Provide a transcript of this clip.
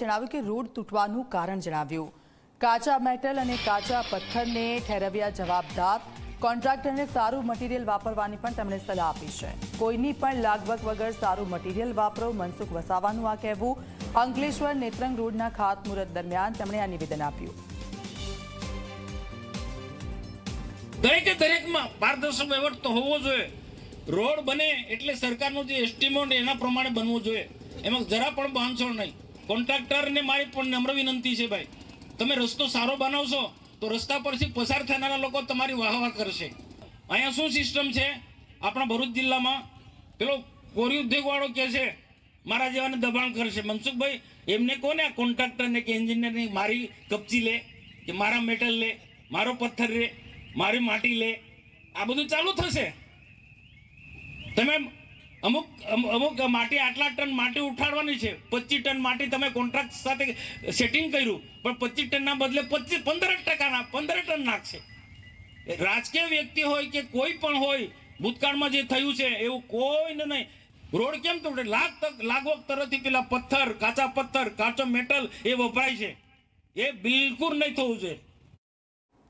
જણાવ્યું કે રોડ તૂટવાનું કારણ જણાવ્યું. કાચા મેટલ અને કાચા પથ્થરને ઠેરવ્યા જવાબદાર કોન્ટ્રાક્ટરને સારું મટીરિયલ વાપરવાની પણ તેમણે સલાહ આપી છે. કોઈની પણ લાગવગ વગર સારું મટીરિયલ વાપરો, મનસુખ વસાવાનું આ કહેવું. અંકલેશ્વર નેત્રંગ રોડના ખાતમુહૂર્ત દરમિયાન તેમણે આ નિવેદન આપ્યું. દરેકે દરેકમાં પારદર્શક વહીવટ તો હોવો જોઈએ. રોડ બને એટલે સરકારનું જે એસ્ટિમેટ એના પ્રમાણે બનવું જોઈએ. એમાં જરા પણ બાંધછોડ નહીં. કોન્ટ્રાક્ટરને મારી પણ નમ્ર વિનંતી છે ભાઈ. તમે રસ્તો સારો બનાવશો તો રસ્તા પરથી પસાર થનારા લોકો તમારી વાહવા કરશે. અહીંયા શું સિસ્ટમ છે? આપણા ભરૂચ જિલ્લામાં પેલો કોરી ઉદ્યોગ વાળો કે છે, મારા જેવાને દબાણ કરશે. મનસુખભાઈ, એમને કોને આ કોન્ટ્રાક્ટરને કે એન્જિનિયરને મારી કપચી લે, કે મારા મેટલ લે, મારો પથ્થર લે, મારી માટી લે? આ બધું ચાલુ થશે? તમે અમુક અમુક માટી આટલા ટન માટી ઉઠાડવાની છે. પચીસ ટન માટી તમે કોન્ટ્રાક્ટ સાથે સેટિંગ કર્યું. પણ પચીસ ટનના બદલે પચીસ પંદર ટકાના પંદર ટન નાખશે. રાજકીય વ્યક્તિ હોય કે કોઈ પણ હોય, ભૂતકાળમાં જે થયું છે, એવું કોઈને નહીં. રોડ કેમ તૂટે? લાખ તક લાગવક તરફથી પેલા પથ્થર, કાચા પથ્થર, કાચો મેટલ એ વપરાય છે. એ બિલકુલ નહીં થવું જોઈએ.